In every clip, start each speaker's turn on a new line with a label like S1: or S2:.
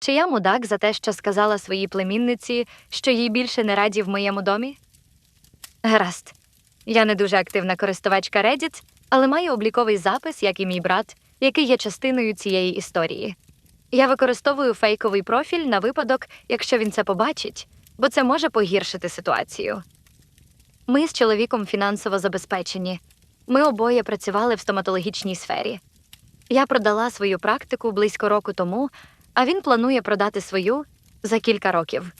S1: Чи я мудак за те, що сказала своїй племінниці, що їй більше не раді в моєму домі? Гаразд. Я не дуже активна користувачка Reddit, але маю обліковий запис, як і мій брат, який є частиною цієї історії. Я використовую фейковий профіль на випадок, якщо він це побачить, бо це може погіршити ситуацію. Ми з чоловіком фінансово забезпечені. Ми обоє працювали в стоматологічній сфері. Я продала свою практику близько року тому, а він планує продати свою за кілька років.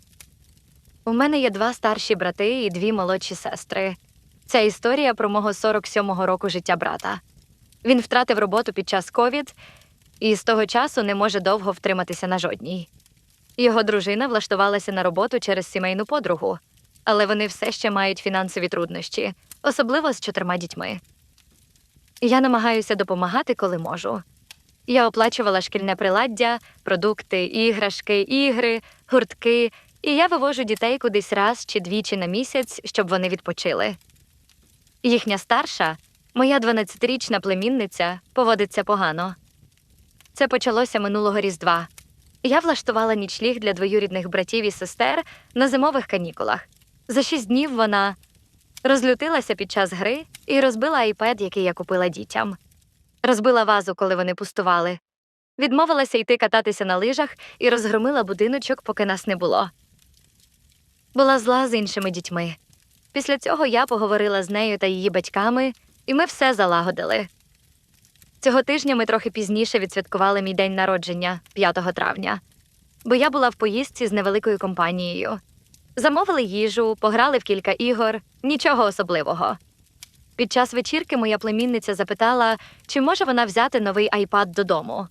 S1: У мене є два старші брати і дві молодші сестри. Ця історія про мого 47-го року життя брата. Він втратив роботу під час ковід і з того часу не може довго втриматися на жодній. Його дружина влаштувалася на роботу через сімейну подругу, але вони все ще мають фінансові труднощі, особливо з чотирма дітьми. Я намагаюся допомагати, коли можу. Я оплачувала шкільне приладдя, продукти, іграшки, ігри, гуртки, і я вивожу дітей кудись раз чи двічі на місяць, щоб вони відпочили. Їхня старша, моя 12-річна племінниця, поводиться погано. Це почалося минулого Різдва. Я влаштувала нічліг для двоюрідних братів і сестер на зимових канікулах. За шість днів вона розлютилася під час гри і розбила айпед, який я купила дітям. Розбила вазу, коли вони пустували. Відмовилася йти кататися на лижах і розгромила будиночок, поки нас не було. Була зла з іншими дітьми. Після цього я поговорила з нею та її батьками, і ми все залагодили. Цього тижня ми трохи пізніше відсвяткували мій день народження 5 травня, бо я була в поїздці з невеликою компанією. Замовили їжу, пограли в кілька ігор, нічого особливого. Під час вечірки моя племінниця запитала, чи може вона взяти новий айпад додому.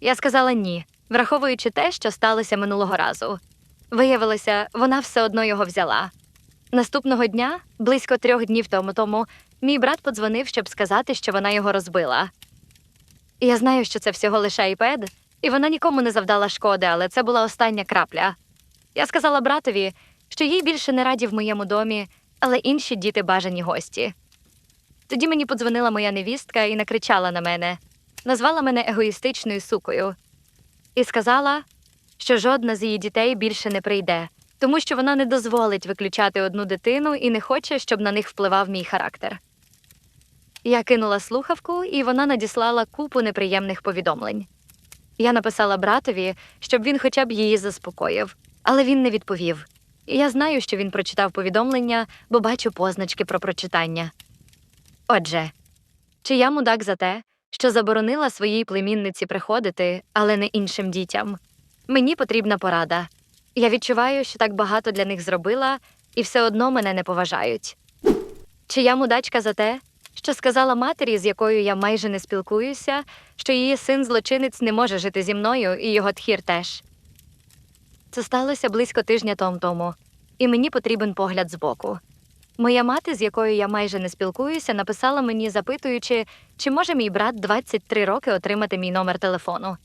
S1: Я сказала ні, враховуючи те, що сталося минулого разу. Виявилося, вона все одно його взяла. Наступного дня, близько трьох днів тому тому, мій брат подзвонив, щоб сказати, що вона його розбила. Я знаю, що це всього лише айпед, і вона нікому не завдала шкоди, але це була остання крапля. Я сказала братові, що їй більше не раді в моєму домі, але інші діти бажані гості. Тоді мені подзвонила моя невістка і накричала на мене, назвала мене егоїстичною сукою і сказала, що жодна з її дітей більше не прийде, тому що вона не дозволить виключати одну дитину і не хоче, щоб на них впливав мій характер. Я кинула слухавку, і вона надіслала купу неприємних повідомлень. Я написала братові, щоб він хоча б її заспокоїв, але він не відповів. Я знаю, що він прочитав повідомлення, бо бачу позначки про прочитання. Отже, чи я мудак за те, що заборонила своїй племінниці приходити, але не іншим дітям? Мені потрібна порада. Я відчуваю, що так багато для них зробила, і все одно мене не поважають. Чи я мудачка за те, що сказала матері, з якою я майже не спілкуюся, що її син злочинець не може жити зі мною, і його тхір теж. Це сталося близько тижня тому тому, і мені потрібен погляд збоку. Моя мати, з якою я майже не спілкуюся, написала мені, запитуючи, чи може мій брат 23 роки отримати мій номер телефону.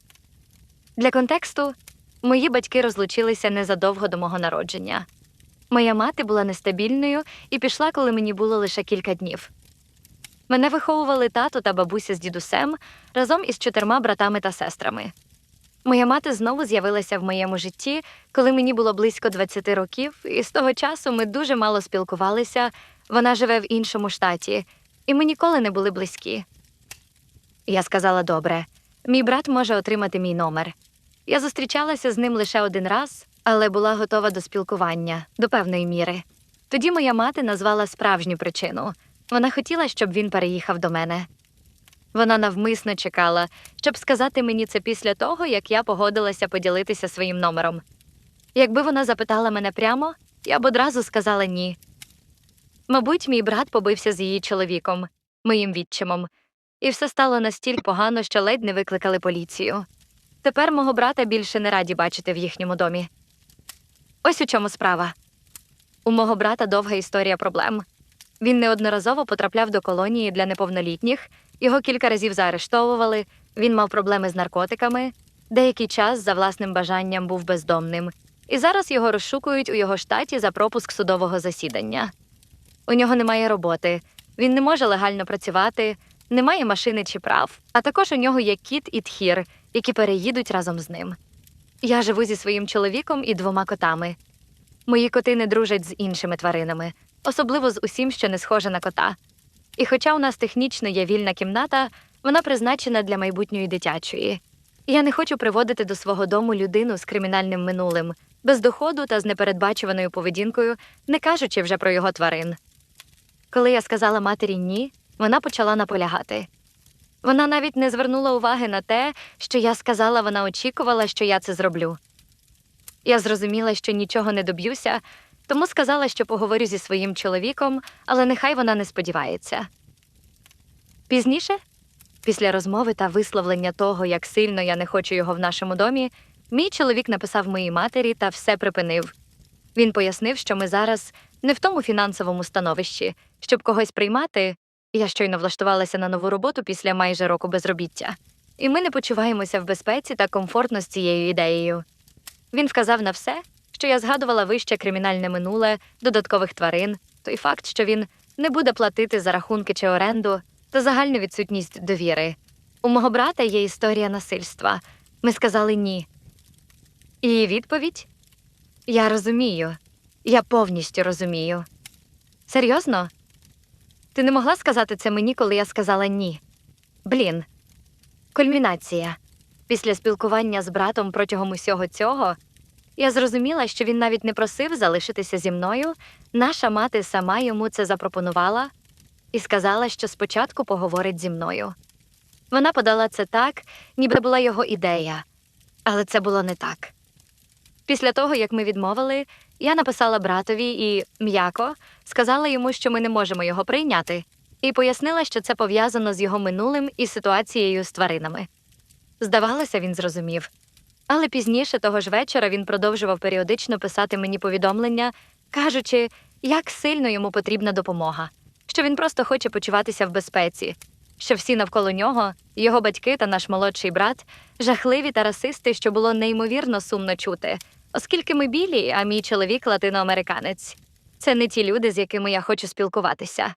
S1: Для контексту, мої батьки розлучилися незадовго до мого народження. Моя мати була нестабільною і пішла, коли мені було лише кілька днів. Мене виховували тато та бабуся з дідусем разом із чотирма братами та сестрами. Моя мати знову з'явилася в моєму житті, коли мені було близько 20 років, і з того часу ми дуже мало спілкувалися. Вона живе в іншому штаті, і ми ніколи не були близькі. Я сказала добре, мій брат може отримати мій номер. Я зустрічалася з ним лише один раз, але була готова до спілкування до певної міри. Тоді моя мати назвала справжню причину. Вона хотіла, щоб він переїхав до мене. Вона навмисно чекала, щоб сказати мені це після того, як я погодилася поділитися своїм номером. Якби вона запитала мене прямо, я б одразу сказала ні. Мабуть, мій брат побився з її чоловіком, моїм відчимом, і все стало настільки погано, що ледь не викликали поліцію. Тепер мого брата більше не раді бачити в їхньому домі. Ось у чому справа. У мого брата довга історія проблем. Він неодноразово потрапляв до колонії для неповнолітніх, його кілька разів заарештовували, він мав проблеми з наркотиками, деякий час за власним бажанням був бездомним, і зараз його розшукують у його штаті за пропуск судового засідання. У нього немає роботи, він не може легально працювати, немає машини чи прав, а також у нього є кіт і тхір, які переїдуть разом з ним. Я живу зі своїм чоловіком і двома котами. Мої коти не дружать з іншими тваринами, особливо з усім, що не схоже на кота. І хоча у нас технічно є вільна кімната, вона призначена для майбутньої дитячої. Я не хочу приводити до свого дому людину з кримінальним минулим, без доходу та з непередбачуваною поведінкою, не кажучи вже про його тварин. Коли я сказала матері ні, вона почала наполягати. Вона навіть не звернула уваги на те, що я сказала, вона очікувала, що я це зроблю. Я зрозуміла, що нічого не доб'юся, тому сказала, що поговорю зі своїм чоловіком, але нехай вона не сподівається. Пізніше, після розмови та висловлення того, як сильно я не хочу його в нашому домі, мій чоловік написав моїй матері та все припинив. Він пояснив, що ми зараз не в тому фінансовому становищі, щоб когось приймати. Я щойно влаштувалася на нову роботу після майже року безробіття, і ми не почуваємося в безпеці та комфортно з цією ідеєю. Він вказав на все, що я згадувала вище кримінальне минуле, додаткових тварин, той факт, що він не буде платити за рахунки чи оренду, та загальну відсутність довіри. У мого брата є історія насильства. Ми сказали ні. І відповідь? Я розумію. Я повністю розумію. Серйозно? Ти не могла сказати це мені, коли я сказала ні. Блін. Кульмінація. Після спілкування з братом протягом усього цього я зрозуміла, що він навіть не просив залишитися зі мною. Наша мати сама йому це запропонувала і сказала, що спочатку поговорить зі мною. Вона подала це так, ніби була його ідея, але це було не так. Після того, як ми відмовили, я написала братові і м'яко сказала йому, що ми не можемо його прийняти, і пояснила, що це пов'язано з його минулим і ситуацією з тваринами. Здавалося, він зрозумів. Але пізніше того ж вечора він продовжував періодично писати мені повідомлення, кажучи, як сильно йому потрібна допомога, що він просто хоче почуватися в безпеці, що всі навколо нього, його батьки та наш молодший брат, жахливі та расисти, що було неймовірно сумно чути, оскільки ми білі, а мій чоловік латиноамериканець. Це не ті люди, з якими я хочу спілкуватися.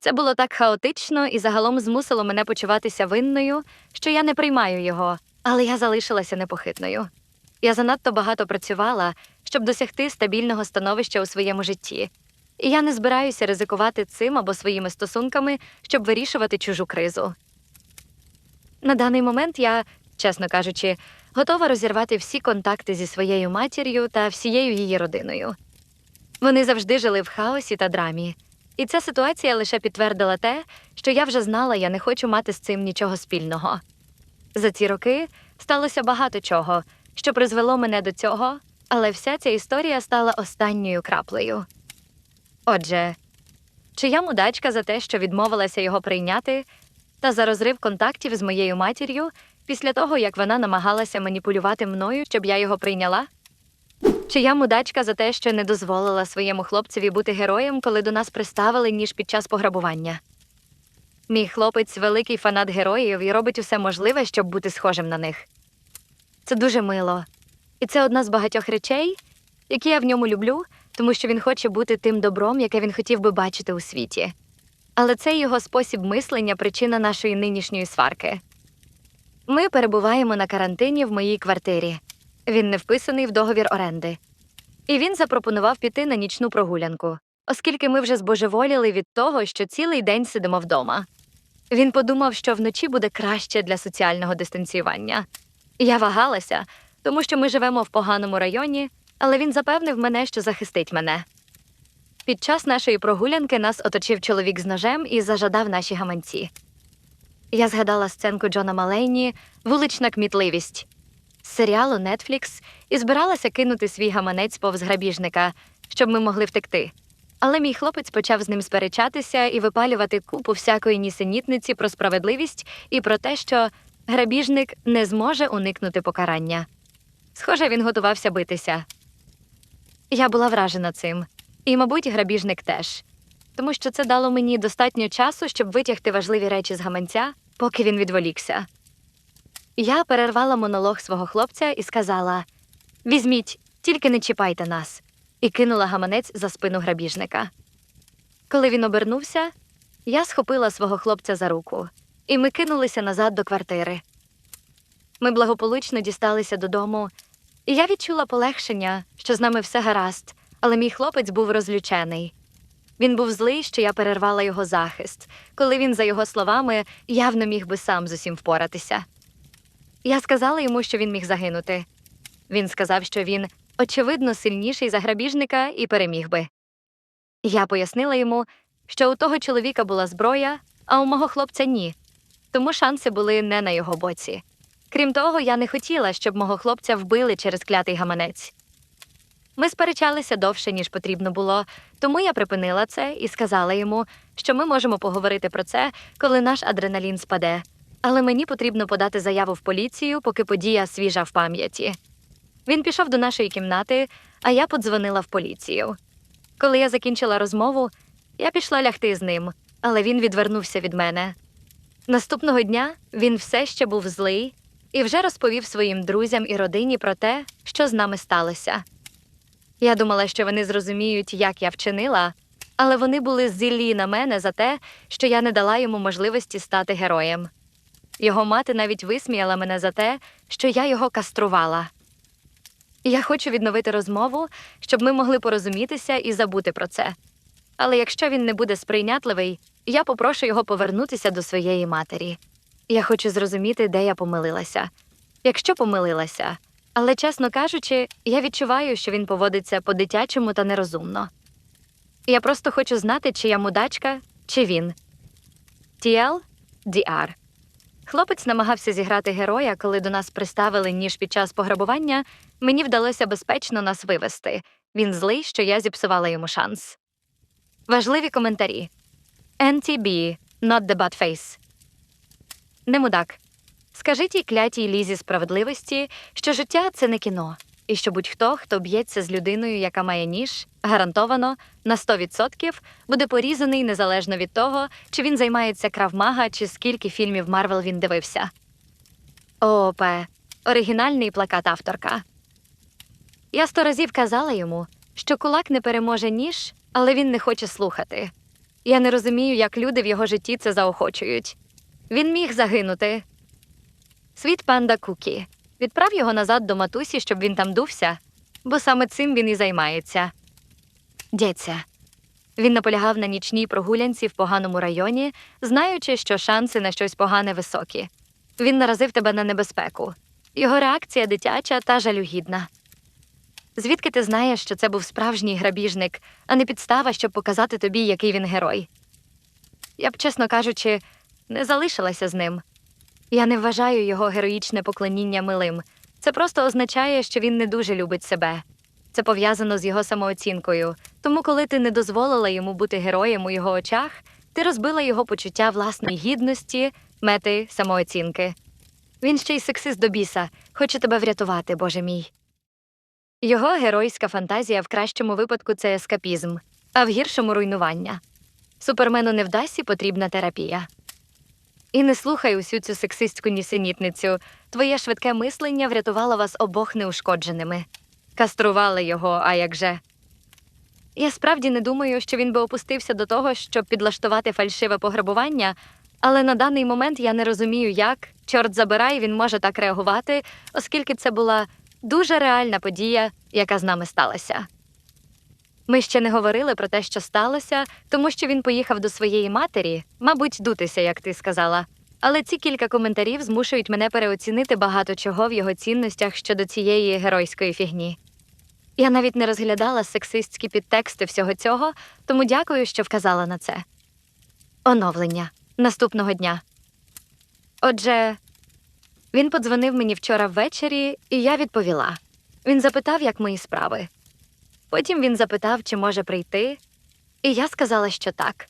S1: Це було так хаотично і загалом змусило мене почуватися винною, що я не приймаю його, але я залишилася непохитною. Я занадто багато працювала, щоб досягти стабільного становища у своєму житті, і я не збираюся ризикувати цим або своїми стосунками, щоб вирішувати чужу кризу. На даний момент я, чесно кажучи, готова розірвати всі контакти зі своєю матір'ю та всією її родиною. Вони завжди жили в хаосі та драмі, і ця ситуація лише підтвердила те, що я вже знала, я не хочу мати з цим нічого спільного. За ці роки сталося багато чого, що призвело мене до цього, але вся ця історія стала останньою краплею. Отже, чи я мудачка за те, що відмовилася його прийняти, та за розрив контактів з моєю матір'ю після того, як вона намагалася маніпулювати мною, щоб я його прийняла? Чи я мудачка за те, що не дозволила своєму хлопцеві бути героєм, коли до нас приставили, ніж під час пограбування? Мій хлопець великий фанат героїв і робить усе можливе, щоб бути схожим на них. Це дуже мило. І це одна з багатьох речей, які я в ньому люблю, тому що він хоче бути тим добром, яке він хотів би бачити у світі. Але цей його спосіб мислення причина нашої нинішньої сварки. Ми перебуваємо на карантині в моїй квартирі. Він не вписаний в договір оренди. І він запропонував піти на нічну прогулянку, оскільки ми вже збожеволіли від того, що цілий день сидимо вдома. Він подумав, що вночі буде краще для соціального дистанціювання. Я вагалася, тому що ми живемо в поганому районі, але він запевнив мене, що захистить мене. Під час нашої прогулянки нас оточив чоловік з ножем і зажадав наші гаманці. Я згадала сценку Джона Малейні Вулична кмітливість серіалу Netflix і збиралася кинути свій гаманець повз грабіжника, щоб ми могли втекти. Але мій хлопець почав з ним сперечатися і випалювати купу всякої нісенітниці про справедливість і про те, що грабіжник не зможе уникнути покарання. Схоже, він готувався битися. Я була вражена цим, і, мабуть, грабіжник теж, тому що це дало мені достатньо часу, щоб витягти важливі речі з гаманця, поки він відволікся. Я перервала монолог свого хлопця і сказала: Візьміть, тільки не чіпайте нас, і кинула гаманець за спину грабіжника. Коли він обернувся, я схопила свого хлопця за руку, і ми кинулися назад до квартири. Ми благополучно дісталися додому, І я відчула полегшення, що з нами все гаразд, але мій хлопець був розлючений. Він був злий, що я перервала його захист, коли він, за його словами, явно міг би сам з усім впоратися. Я сказала йому, що він міг загинути. Він сказав, що він, очевидно, сильніший за грабіжника і переміг би. Я пояснила йому, що у того чоловіка була зброя, а у мого хлопця ні, тому шанси були не на його боці. Крім того, я не хотіла, щоб мого хлопця вбили через клятий гаманець. Ми сперечалися довше, ніж потрібно було, тому я припинила це і сказала йому, що ми можемо поговорити про це, коли наш адреналін спаде. Але мені потрібно подати заяву в поліцію, поки подія свіжа в пам'яті. Він пішов до нашої кімнати, а я подзвонила в поліцію. Коли я закінчила розмову, я пішла лягти з ним, але він відвернувся від мене. Наступного дня він все ще був злий і вже розповів своїм друзям і родині про те, що з нами сталося. Я думала, що вони зрозуміють, як я вчинила, але вони були злі на мене за те, що я не дала йому можливості стати героєм. Його мати навіть висміяла мене за те, що я його каструвала. Я хочу відновити розмову, щоб ми могли порозумітися і забути про це. Але якщо він не буде сприйнятливий, я попрошу його повернутися до своєї матері. Я хочу зрозуміти, де я помилилася. Якщо помилилася, але, чесно кажучи, я відчуваю, що він поводиться по-дитячому та нерозумно. Я просто хочу знати, чи я мудачка, чи він. TL DR. Хлопець намагався зіграти героя, коли до нас приставили ніж під час пограбування. Мені вдалося безпечно нас вивести. Він злий, що я зіпсувала йому шанс. Важливі коментарі. NTB, not the bad face. Не мудак. Скажи тій клятій лізі справедливості, що життя це не кіно, і що будь-хто, хто б'ється з людиною, яка має ніж, гарантовано на 100% буде порізаний незалежно від того, чи він займається кравмага, чи скільки фільмів Марвел він дивився. ООП. Оригінальний плакат авторка. Я сто разів казала йому, що кулак не переможе ніж, але він не хоче слухати. Я не розумію, як люди в його житті це заохочують. Він міг загинути. Світ панда Кукі. Відправ його назад до матусі, щоб він там дувся, бо саме цим він і займається. Дєця. Він наполягав на нічній прогулянці в поганому районі, знаючи, що шанси на щось погане високі. Він наразив тебе на небезпеку. Його реакція дитяча та жалюгідна. Звідки ти знаєш, що це був справжній грабіжник, а не підстава, щоб показати тобі, який він герой? Я б, чесно кажучи, не залишилася з ним. Я не вважаю його героїчне поклоніння милим. Це просто означає, що він не дуже любить себе. Це пов'язано з його самооцінкою. Тому, коли ти не дозволила йому бути героєм у його очах, ти розбила його почуття власної гідності, мети, самооцінки. Він ще й сексист до біса, хоче тебе врятувати, Боже мій. Його геройська фантазія в кращому випадку це ескапізм, а в гіршому руйнування. Супермену не вдасться потрібна терапія. І не слухай усю цю сексистську нісенітницю. Твоє швидке мислення врятувало вас обох неушкодженими. Кастрували його, а як же. Я справді не думаю, що він би опустився до того, щоб підлаштувати фальшиве пограбування, але на даний момент я не розумію, як, чорт забирай, він може так реагувати, оскільки це була дуже реальна подія, яка з нами сталася. Ми ще не говорили про те, що сталося, тому що він поїхав до своєї матері, мабуть, дутися, як ти сказала. Але ці кілька коментарів змушують мене переоцінити багато чого в його цінностях щодо цієї геройської фігні. Я навіть не розглядала сексистські підтексти всього цього, тому дякую, що вказала на це. Оновлення наступного дня. Отже, він подзвонив мені вчора ввечері, і я відповіла. Він запитав, як мої справи. Потім він запитав, чи може прийти, і я сказала, що так.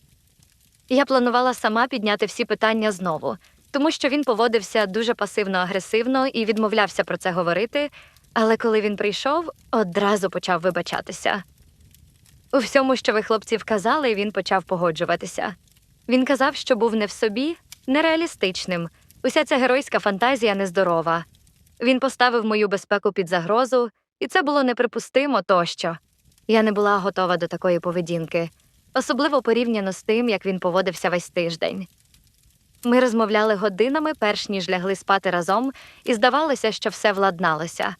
S1: Я планувала сама підняти всі питання знову, тому що він поводився дуже пасивно-агресивно і відмовлявся про це говорити, але коли він прийшов, одразу почав вибачатися. У всьому, що ви хлопці вказали, він почав погоджуватися. Він казав, що був не в собі, нереалістичним. Уся ця геройська фантазія нездорова. Він поставив мою безпеку під загрозу, і це було неприпустимо тощо. Я не була готова до такої поведінки, особливо порівняно з тим, як він поводився весь тиждень. Ми розмовляли годинами, перш ніж лягли спати разом, і здавалося, що все владналося.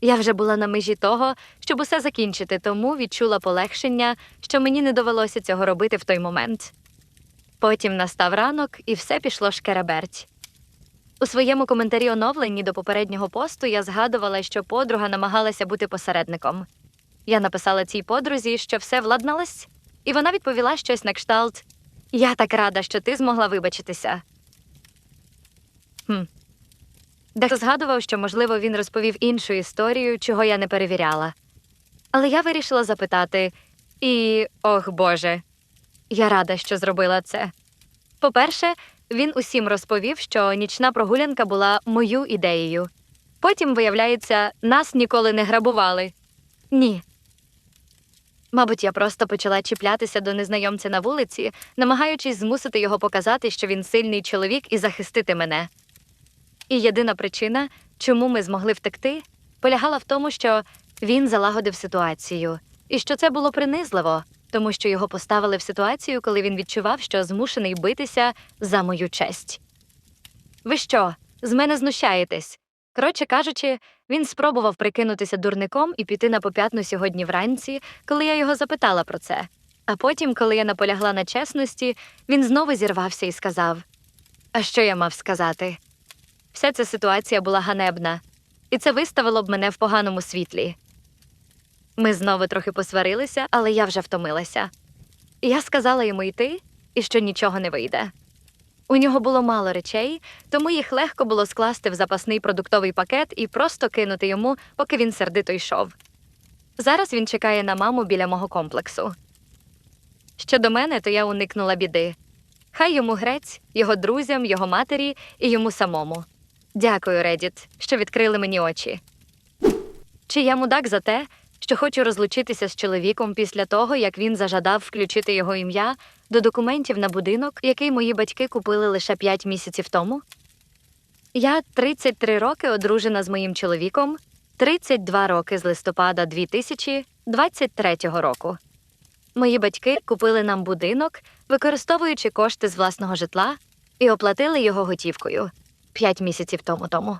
S1: Я вже була на межі того, щоб усе закінчити, тому відчула полегшення, що мені не довелося цього робити в той момент. Потім настав ранок, і все пішло шкереберть. У своєму коментарі оновленні до попереднього посту я згадувала, що подруга намагалася бути посередником. Я написала цій подрузі, що все владналось, і вона відповіла щось на кшталт Я так рада, що ти змогла вибачитися. Хм. Дехто згадував, що, можливо, він розповів іншу історію, чого я не перевіряла. Але я вирішила запитати і, ох Боже, я рада, що зробила це. По-перше, він усім розповів, що нічна прогулянка була мою ідеєю. Потім, виявляється, нас ніколи не грабували. Ні. Мабуть, я просто почала чіплятися до незнайомця на вулиці, намагаючись змусити його показати, що він сильний чоловік і захистити мене. І єдина причина, чому ми змогли втекти, полягала в тому, що він залагодив ситуацію, і що це було принизливо, тому що його поставили в ситуацію, коли він відчував, що змушений битися за мою честь. Ви що, з мене знущаєтесь? Коротше кажучи, він спробував прикинутися дурником і піти на поп'ятну сьогодні вранці, коли я його запитала про це. А потім, коли я наполягла на чесності, він знову зірвався і сказав: А що я мав сказати? Вся ця ситуація була ганебна, і це виставило б мене в поганому світлі. Ми знову трохи посварилися, але я вже втомилася. І Я сказала йому йти, і що нічого не вийде. У нього було мало речей, тому їх легко було скласти в запасний продуктовий пакет і просто кинути йому, поки він сердито йшов. Зараз він чекає на маму біля мого комплексу. Щодо мене, то я уникнула біди. Хай йому грець, його друзям, його матері і йому самому. Дякую, Редіт, що відкрили мені очі. Чи я мудак за те, що хочу розлучитися з чоловіком після того, як він зажадав включити його ім'я до документів на будинок, який мої батьки купили лише 5 місяців тому? Я 33 роки одружена з моїм чоловіком, 32 роки з листопада 2023 року. Мої батьки купили нам будинок, використовуючи кошти з власного житла, і оплатили його готівкою 5 місяців тому тому.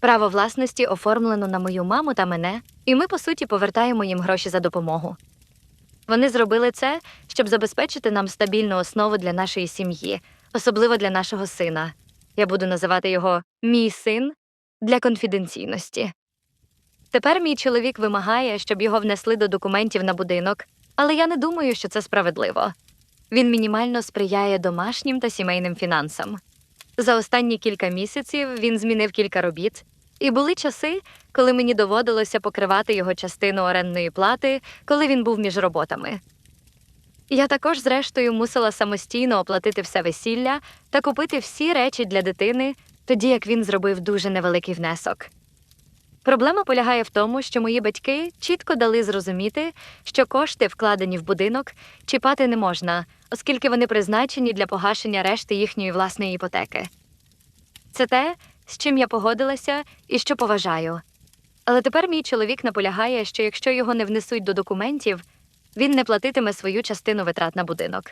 S1: Право власності оформлено на мою маму та мене, і ми, по суті, повертаємо їм гроші за допомогу. Вони зробили це, щоб забезпечити нам стабільну основу для нашої сім'ї, особливо для нашого сина. Я буду називати його мій син для конфіденційності. Тепер мій чоловік вимагає, щоб його внесли до документів на будинок, але я не думаю, що це справедливо. Він мінімально сприяє домашнім та сімейним фінансам. За останні кілька місяців він змінив кілька робіт, і були часи, коли мені доводилося покривати його частину орендної плати, коли він був між роботами. Я також, зрештою, мусила самостійно оплатити все весілля та купити всі речі для дитини, тоді як він зробив дуже невеликий внесок. Проблема полягає в тому, що мої батьки чітко дали зрозуміти, що кошти, вкладені в будинок, чіпати не можна, оскільки вони призначені для погашення решти їхньої власної іпотеки. Це те, з чим я погодилася і що поважаю. Але тепер мій чоловік наполягає, що якщо його не внесуть до документів, він не платитиме свою частину витрат на будинок.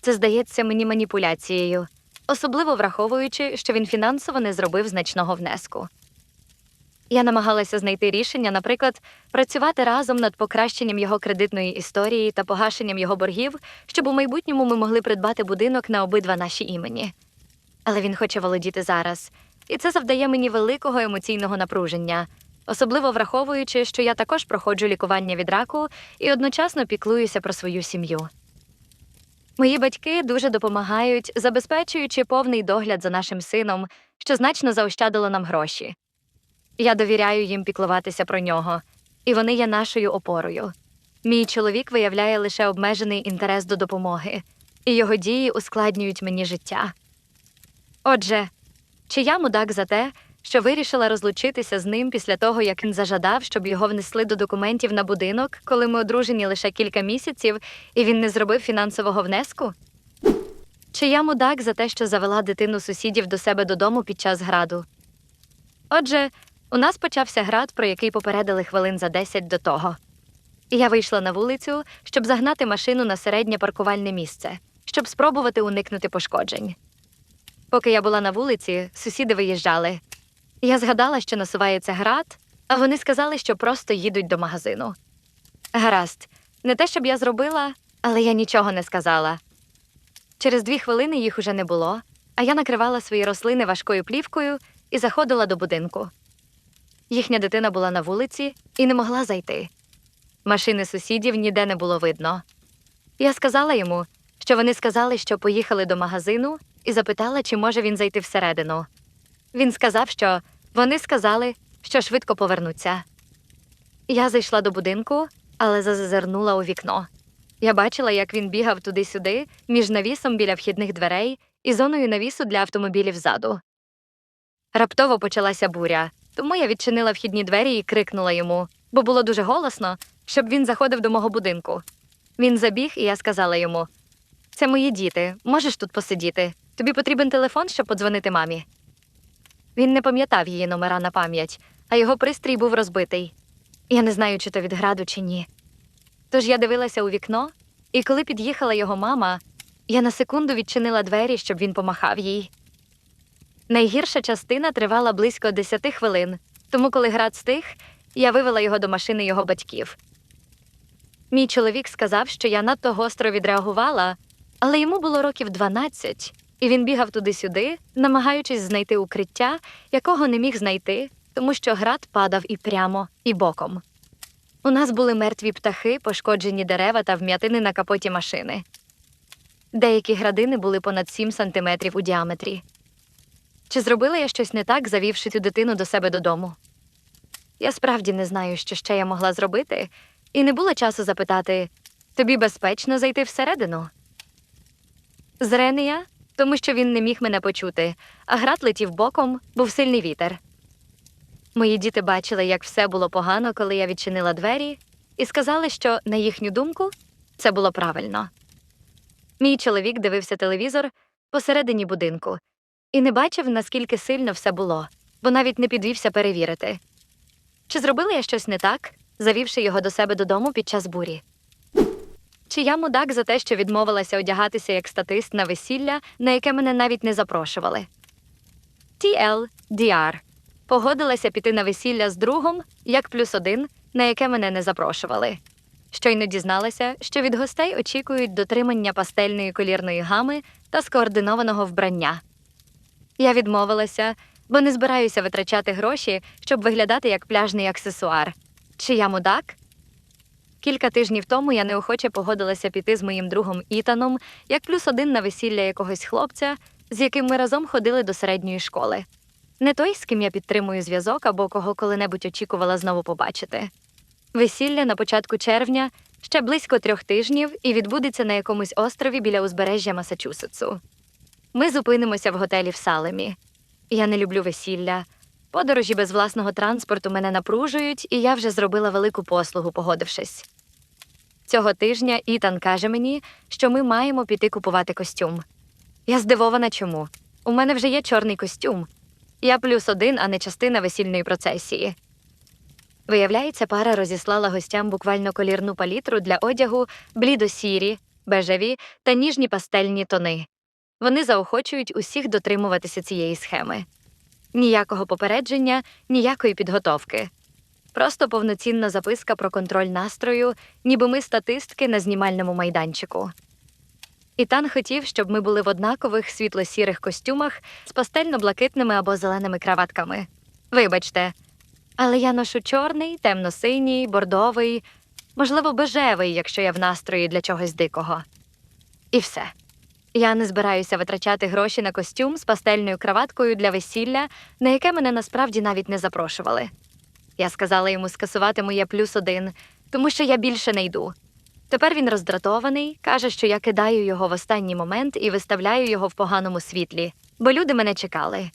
S1: Це здається мені маніпуляцією, особливо враховуючи, що він фінансово не зробив значного внеску. Я намагалася знайти рішення, наприклад, працювати разом над покращенням його кредитної історії та погашенням його боргів, щоб у майбутньому ми могли придбати будинок на обидва наші імені. Але він хоче володіти зараз, і це завдає мені великого емоційного напруження, особливо враховуючи, що я також проходжу лікування від раку і одночасно піклуюся про свою сім'ю. Мої батьки дуже допомагають, забезпечуючи повний догляд за нашим сином, що значно заощадило нам гроші. Я довіряю їм піклуватися про нього, і вони є нашою опорою. Мій чоловік виявляє лише обмежений інтерес до допомоги, і його дії ускладнюють мені життя. Отже, чи я мудак за те, що вирішила розлучитися з ним після того, як він зажадав, щоб його внесли до документів на будинок, коли ми одружені лише кілька місяців, і він не зробив фінансового внеску? Чи я мудак за те, що завела дитину сусідів до себе додому під час граду? Отже, у нас почався град, про який попередили хвилин за 10 до того. Я вийшла на вулицю, щоб загнати машину на середнє паркувальне місце, щоб спробувати уникнути пошкоджень. Поки я була на вулиці, сусіди виїжджали. Я згадала, що насувається град, А вони сказали, що просто їдуть до магазину. Гаразд, не те, щоб я зробила, але я нічого не сказала. Через дві хвилини їх уже не було, а я накривала свої рослини важкою плівкою і заходила до будинку. Їхня дитина була на вулиці і не могла зайти. Машини сусідів ніде не було видно. Я сказала йому, що вони сказали, що поїхали до магазину, і запитала, чи може він зайти всередину. Він сказав, що вони сказали, що швидко повернуться. Я зайшла до будинку, але зазирнула у вікно. Я бачила, як він бігав туди-сюди, між навісом біля вхідних дверей і зоною навісу для автомобілів ззаду. Раптово почалася буря, тому я відчинила вхідні двері і крикнула йому, бо було дуже голосно, щоб він заходив до мого будинку. Він забіг, і я сказала йому: Це мої діти, можеш тут посидіти. Тобі потрібен телефон, щоб подзвонити мамі. Він не пам'ятав її номера на пам'ять, а його пристрій був розбитий. Я не знаю, чи то від граду, чи ні. Тож я дивилася у вікно, і коли під'їхала його мама, я на секунду відчинила двері, щоб він помахав їй. Найгірша частина тривала близько 10 хвилин, тому коли град стих, я вивела його до машини його батьків. Мій чоловік сказав, що я надто гостро відреагувала, але йому було років 12, і він бігав туди-сюди, намагаючись знайти укриття, якого не міг знайти, тому що град падав і прямо, і боком. У нас були мертві птахи, пошкоджені дерева та вм'ятини на капоті машини. Деякі градини були понад 7 сантиметрів у діаметрі. Чи зробила я щось не так, завівши цю дитину до себе додому? Я справді не знаю, що ще я могла зробити, і не було часу запитати тобі безпечно зайти всередину? Зренія, тому що він не міг мене почути, а град летів боком, був сильний вітер. Мої діти бачили, як все було погано, коли я відчинила двері, і сказали, що, на їхню думку, це було правильно. Мій чоловік дивився телевізор посередині будинку і не бачив, наскільки сильно все було, бо навіть не підвівся перевірити. Чи зробила я щось не так, завівши його до себе додому під час бурі? Чи я мудак за те, що відмовилася одягатися як статист на весілля, на яке мене навіть не запрошували? TLDR. Погодилася піти на весілля з другом, як плюс один, на яке мене не запрошували. Щойно дізналася, що від гостей очікують дотримання пастельної колірної гами та скоординованого вбрання. Я відмовилася, бо не збираюся витрачати гроші, щоб виглядати як пляжний аксесуар. Чи я мудак? Кілька тижнів тому я неохоче погодилася піти з моїм другом Ітаном як плюс один на весілля якогось хлопця, з яким ми разом ходили до середньої школи. Не той, з ким я підтримую зв'язок або кого коли-небудь очікувала знову побачити. Весілля на початку червня ще близько трьох тижнів і відбудеться на якомусь острові біля узбережжя Масачусетсу. Ми зупинимося в готелі в Салемі. Я не люблю весілля. Подорожі без власного транспорту мене напружують, і я вже зробила велику послугу, погодившись. Цього тижня Ітан каже мені, що ми маємо піти купувати костюм. Я здивована чому. У мене вже є чорний костюм. Я плюс один, а не частина весільної процесії. Виявляється, пара розіслала гостям буквально колірну палітру для одягу блідо-сірі, бежеві та ніжні пастельні тони. Вони заохочують усіх дотримуватися цієї схеми. Ніякого попередження, ніякої підготовки. Просто повноцінна записка про контроль настрою, ніби ми статистки на знімальному майданчику. Ітан хотів, щоб ми були в однакових світло-сірих костюмах з пастельно-блакитними або зеленими краватками. Вибачте, але я ношу чорний, темно-синій, бордовий, можливо, бежевий, якщо я в настрої для чогось дикого. І все. Я не збираюся витрачати гроші на костюм з пастельною краваткою для весілля, на яке мене насправді навіть не запрошували. Я сказала йому скасувати моє плюс один, тому що я більше не йду. Тепер він роздратований, каже, що я кидаю його в останній момент і виставляю його в поганому світлі, бо люди мене чекали.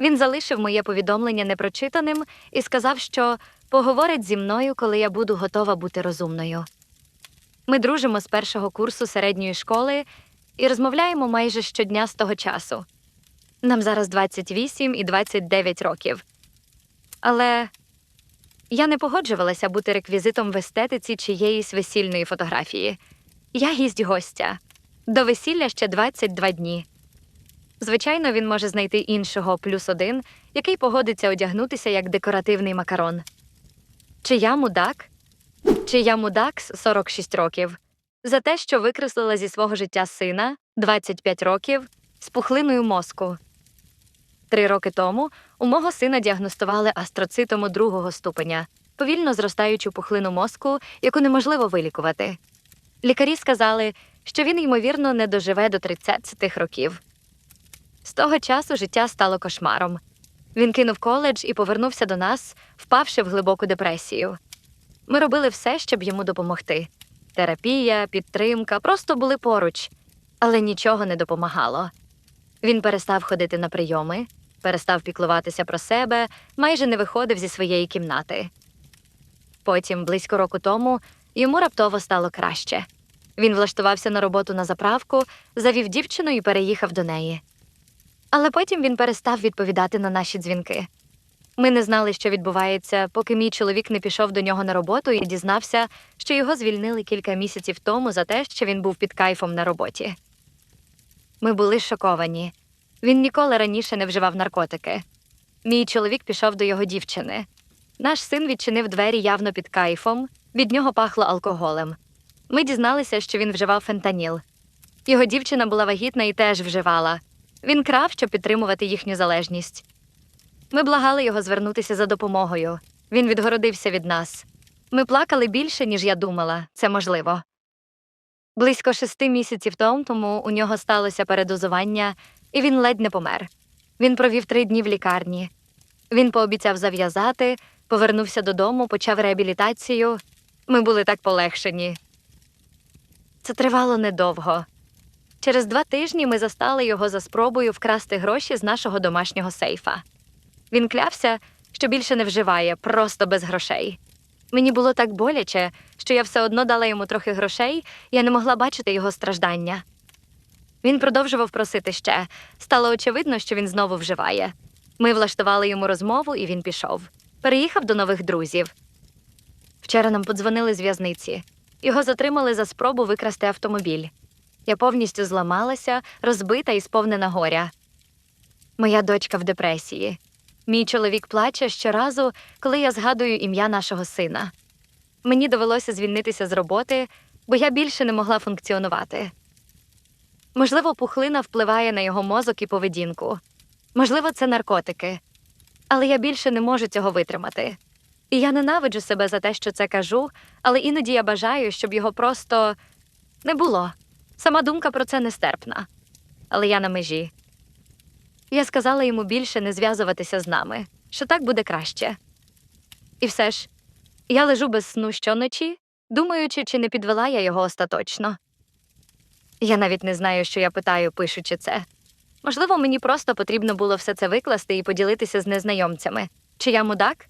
S1: Він залишив моє повідомлення непрочитаним і сказав, що поговорить зі мною, коли я буду готова бути розумною. Ми дружимо з першого курсу середньої школи і розмовляємо майже щодня з того часу. Нам зараз 28 і 29 років. Але я не погоджувалася бути реквізитом в естетиці чиєїсь весільної фотографії. Я гість гостя. До весілля ще 22 дні. Звичайно, він може знайти іншого плюс один, який погодиться одягнутися як декоративний макарон. Чи я мудак? Чи я мудак з 46 років? За те, що викреслила зі свого життя сина 25 років з пухлиною мозку. Три роки тому у мого сина діагностували астроцитому другого ступеня, повільно зростаючу пухлину мозку, яку неможливо вилікувати. Лікарі сказали, що він, ймовірно, не доживе до 30 років. З того часу життя стало кошмаром. Він кинув коледж і повернувся до нас, впавши в глибоку депресію. Ми робили все, щоб йому допомогти. Терапія, підтримка просто були поруч, але нічого не допомагало. Він перестав ходити на прийоми, перестав піклуватися про себе, майже не виходив зі своєї кімнати. Потім, близько року тому, йому раптово стало краще. Він влаштувався на роботу на заправку, завів дівчину і переїхав до неї. Але потім він перестав відповідати на наші дзвінки. Ми не знали, що відбувається, поки мій чоловік не пішов до нього на роботу і дізнався, що його звільнили кілька місяців тому за те, що він був під кайфом на роботі. Ми були шоковані. Він ніколи раніше не вживав наркотики. Мій чоловік пішов до його дівчини. Наш син відчинив двері явно під кайфом, від нього пахло алкоголем. Ми дізналися, що він вживав фентаніл. Його дівчина була вагітна і теж вживала. Він крав, щоб підтримувати їхню залежність. Ми благали його звернутися за допомогою. Він відгородився від нас. Ми плакали більше, ніж я думала, це можливо. Близько шести місяців тому у нього сталося передозування, і він ледь не помер. Він провів три дні в лікарні. Він пообіцяв зав'язати, повернувся додому, почав реабілітацію. Ми були так полегшені. Це тривало недовго. Через два тижні ми застали його за спробою вкрасти гроші з нашого домашнього сейфа. Він клявся, що більше не вживає, просто без грошей. Мені було так боляче, що я все одно дала йому трохи грошей, я не могла бачити його страждання. Він продовжував просити ще. Стало очевидно, що він знову вживає. Ми влаштували йому розмову, і він пішов. Переїхав до нових друзів. Вчора нам подзвонили з в'язниці. Його затримали за спробу викрасти автомобіль. Я повністю зламалася, розбита і сповнена горя. Моя дочка в депресії. Мій чоловік плаче щоразу, коли я згадую ім'я нашого сина. Мені довелося звільнитися з роботи, бо я більше не могла функціонувати. Можливо, пухлина впливає на його мозок і поведінку. Можливо, це наркотики. Але я більше не можу цього витримати. І я ненавиджу себе за те, що це кажу, але іноді я бажаю, щоб його просто не було. Сама думка про це нестерпна. Але я на межі. Я сказала йому більше не зв'язуватися з нами, що так буде краще. І все ж, я лежу без сну щоночі, думаючи, чи не підвела я його остаточно. Я навіть не знаю, що я питаю, пишучи це. Можливо, мені просто потрібно було все це викласти і поділитися з незнайомцями. Чи я мудак?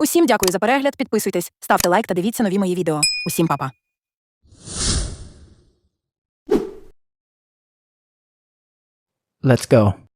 S2: Усім дякую за перегляд. Підписуйтесь, ставте лайк та дивіться нові мої відео. Усім па-па.
S3: Let's go.